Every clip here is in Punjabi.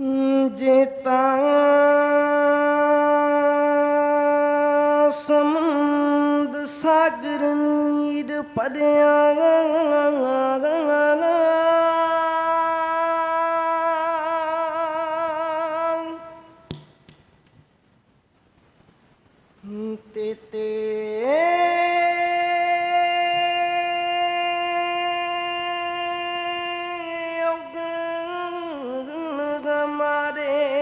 ਜੇ ਤਾਂ ਸਮੁੰਦ ਸਾਗਰ ਨੀਰ ਭਰਿਆ রে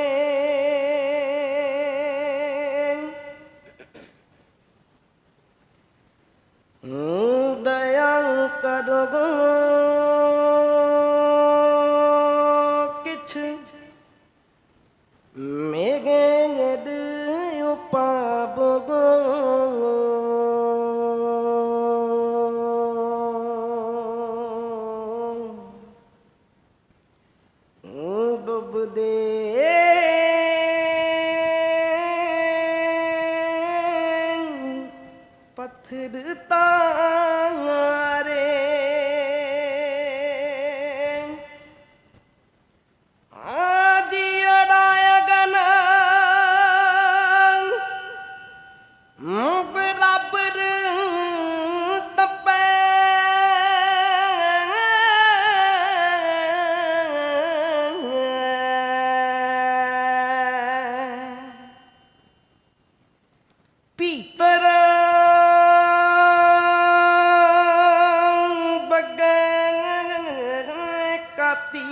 ਬਗੈ ਕਾਤੀ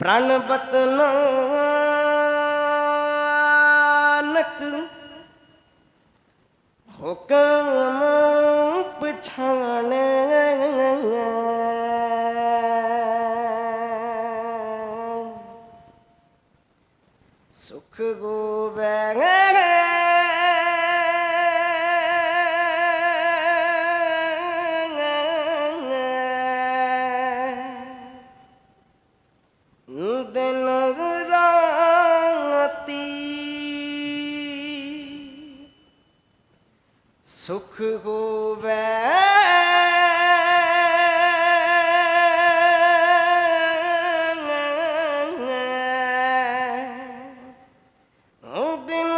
ਪ੍ਰਣ ਬਤਨਾਨਕ ਹੁਕਮ ਪਛਾਣੈ। ਸੁਖ ਗੋਬੈ ਸੁਖ ਹੋਵੇ। ਦਿਨ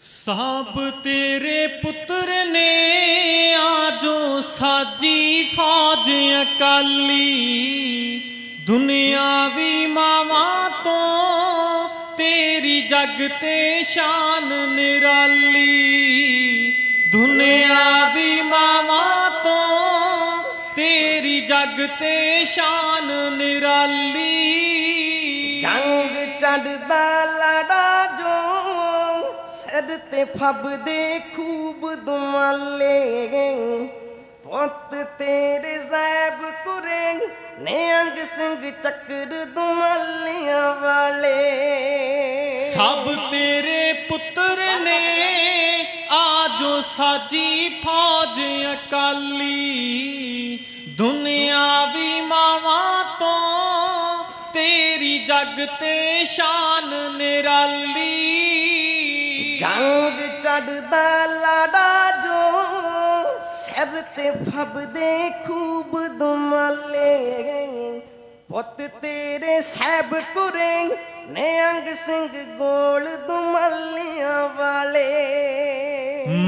ਸਭ ਤੇਰੇ ਪੁੱਤਰ ਨੇ ਆਜੋ ਸਾਜੀ ਫੌਜ ਅਕਾਲੀ। ਦੁਨੀਆ ਤੇਰੀ ਤੇ ਸ਼ਾਨ ਨਿਰਾਲੀ, ਦੁਨੀਆ ਵੀ ਮਾਵਾਂ ਤੋਂ, ਤੇਰੀ ਜਗ ਤੇ ਸ਼ਾਨ ਨਿਰਾਲੀ। ਜੰਗ ਚੜਦਾ ਲੜਾ ਜੋ, ਸਿਰ ਤੇ ਫੱਬਦੇ ਖੂਬ ਦੁਮਾਲੇ ਪੁੱਤ ਤੇਰੇ ਜ਼ੈਬ ਕੁਰੇ ਨਿਹੰਗ ਸਿੰਘ ਚੱਕਰ ਦੁਮਾਲੀਆਂ ਵਾਲੇ। ਸਭ ਤੇਰੇ ਪੁੱਤਰ ਨੇ ਆਜੋ ਸਾਜੀ ਫੌਜ ਅਕਾਲੀ। ਦੁਨੀਆਵੀ ਮਾਵਾਂ ਤੋਂ ਤੇਰੀ ਜਗ ਤੇ ਸ਼ਾਨ ਨਿਰਾਲੀ। ਜੰਗ ਚੜਦਾ ਲੜਾ ਜੋ ਸਿਰ ਤੇ ਫੱਬਦੇ ਖੂਬ ਦੁਮਾਲੇ। ਪੁੱਤ ਤੇਰੇ ਸਹਿਬ ਕੁਰੇ ਨਿਹੰਗ ਸਿੰਘ ਗੋਲ ਦੁਮਾਲੀਆਂ ਵਾਲੇ।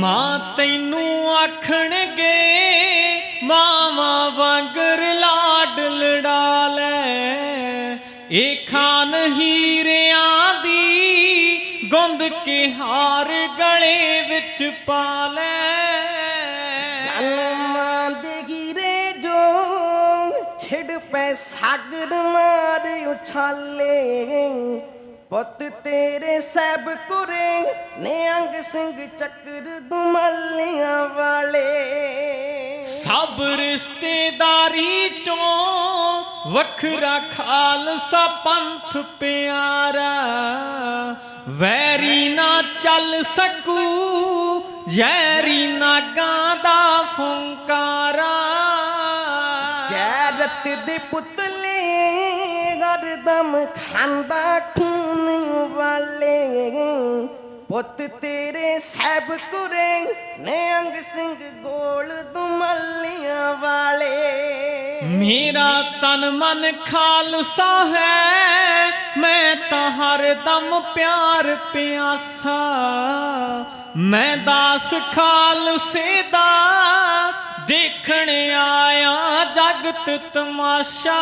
ਮਾਂ ਤੈਨੂੰ ਆਖਣਗੇ, ਮਾਵਾ ਵਾਂਗਰ ਲਾਡ ਲੜਾ ਲੈ ਇਹ ਖਾਨ ਹੀਰਿਆਂ ਦੀ ਗੁੰਦ ਕੇ ਹਾਰ ਗਲੇ ਵਿੱਚ ਪਾ ਲੈ। ਛਿੜ ਪੈ ਸਾਗਰ ਮਾਰ ਉਛਾਲੇ। ਪੁੱਤ ਤੇਰੇ ਸਹਿਬ ਕੁਰੇ ਨਿਹੰਗ ਸਿੰਘ ਚੱਕਰ ਦੁਮਾਲੀਆਂ ਵਾਲੇ। ਸਭ ਰਿਸ਼ਤੇਦਾਰੀ ਚੋਂ ਵੱਖਰਾ ਖਾਲਸਾ ਪੰਥ ਪਿਆਰਾ। ਵੈਰੀ ਨਾ ਚੱਲ ਸਕੂ ਯੈਰੀ ਨਾਗਾਂ ਦਾ ਫੁੰਕਾਰਾ। ਗੈਰਤ ਦੇ ਪੁਤਲੇ ਗਰਦਮ ਖਾਂਦਾ ਖੂਨ ਵਾਲੇ। ਪੁੱਤ ਤੇਰੇ ਸਹਿਬ ਕੁਰੇ ਨਿਹੰਗ ਸਿੰਘ ਗੋਲ ਦੁਮੱਲੀਆਂ ਵਾਲੇ। ਮੇਰਾ ਤਨ ਮਨ ਖਾਲਸਾ ਹੈ, ਮੈਂ ਤਾਂ ਹਰ ਦਮ ਪਿਆਰ ਪਿਆਸਾ। ਮੈਂ ਦਾਸ ਖਾਲਸੇ ਦਾ ਦੇਖਣ ਆਇਆ। ਜਗਤ ਤਮਾਸ਼ਾ।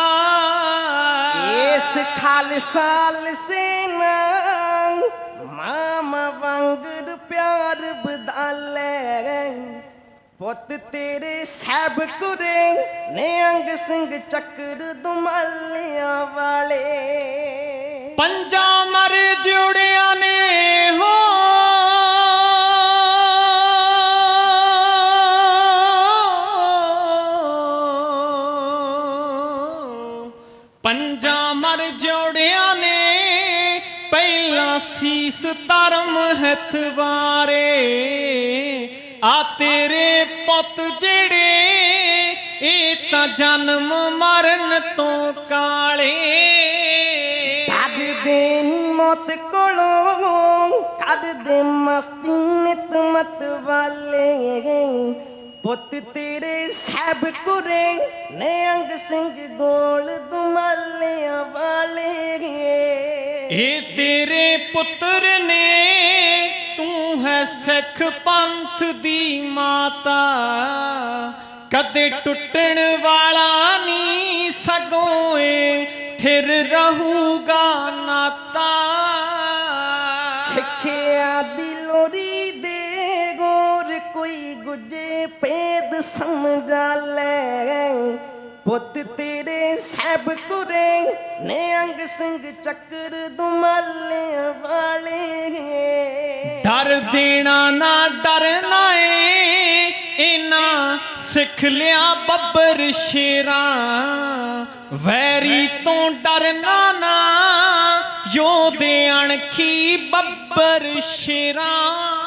ਇਸ ਖਾਲਸਾਲ ਸੇਨਾ ਮਾਮਾ ਵਾਂਗਰ ਪਿਆਰ ਬਦਾਲੇ। ਪੁੱਤ ਤੇਰੇ ਸਹਿਬ ਕੁਰੇ ਨਿਹੰਗ ਸਿੰਘ ਚੱਕਰ ਦੁਮੱਲੀਆਂ ਵਾਲੇ। ਪੰਜਾਂ ਮਰ ਜੁੜਿਆਂ ਨੇ ਹੋ ਪੰਜਾਂ ਮਰ ਜੋੜਿਆਂ ਨੇ ਪਹਿਲਾਂ ਸੀਸ ਧਰਮ ਹੱਥ ਵਾਰੇ। ਆ ਤੇਰੇ ਪੁੱਤ ਜਿਹੜੇ, ਇਹ ਤਾਂ ਜਨਮ ਮਰਨ ਤੋਂ ਕਾਲੇ। ਕੱਢ ਦੇ ਨੀ ਮੌਤ ਕੋਲੋਂ, ਕੱਢ ਦੇ ਮਸਤੀ ਨਿਤ ਮਤ ਵਾਲੇ। ਪੁੱਤ ਤੇਰੇ ਸਹਿਬ ਕੁਰੇ ਨਿਹੰਗ ਸਿੰਘ ਗੋਲ ਦੁਮਾਲਿਆਂ ਵਾਲੇ ਰੇ। ਇਹ ਤੇਰੇ ਪੁੱਤਰ ਨੇ, ਤੂੰ ਹੈ ਸਿੱਖ ਪੰਥ ਦੀ ਮਾਤਾ। ਕਦੇ ਟੁੱਟਣ ਵਾਲਾ ਨਹੀਂ ਗੁੱਜੇ ਪੇਦ ਸਮਝਾ ਲੈ। ਪੁੱਤ ਤੇਰੇ ਸਹਿਬ ਕੁਰੇ ਨਿਹੰਗ ਸਿੰਘ ਚੱਕਰ ਦੁਮਾਲਿਆਂ ਵਾਲੇ। ਡਰ ਦੇਣਾ ਨਾ ਡਰਨਾ ਏ ਇਨਾ ਸਿੱਖ ਲਿਆ ਬੱਬਰ ਸ਼ੇਰਾਂ। ਵੈਰੀ ਤੋਂ ਡਰਨਾ ਨਾ ਯੋਧੇ ਅਣਖੀ ਬੱਬਰ ਸ਼ੇਰਾਂ।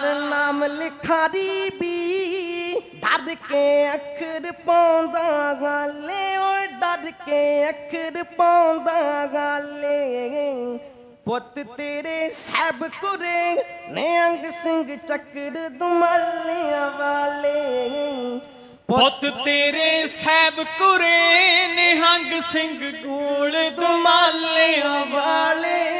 ਹਰ ਨਾਮ ਲਿਖਾਰੀ ਵੀ ਡਰ ਕੇ ਅੱਖਰ ਪਾਉਂਦਾ ਗਾਲੇ ਓਏ ਡਰ ਕੇ ਅੱਖਰ ਪਾਉਂਦਾ ਗਾਲੇ ਪੁੱਤ ਤੇਰੇ ਸਹਿਬ ਕੁਰੇ ਨਿਹੰਗ ਸਿੰਘ ਚੱਕਰ ਦੁਮਾਲਿਆਂ ਵਾਲੇ। ਪੁੱਤ ਤੇਰੇ ਸਹਿਬ ਕੁਰੇ ਨਿਹੰਗ ਸਿੰਘ ਗੋਲ ਦੁਮਾਲਿਆਂ ਵਾਲੇ।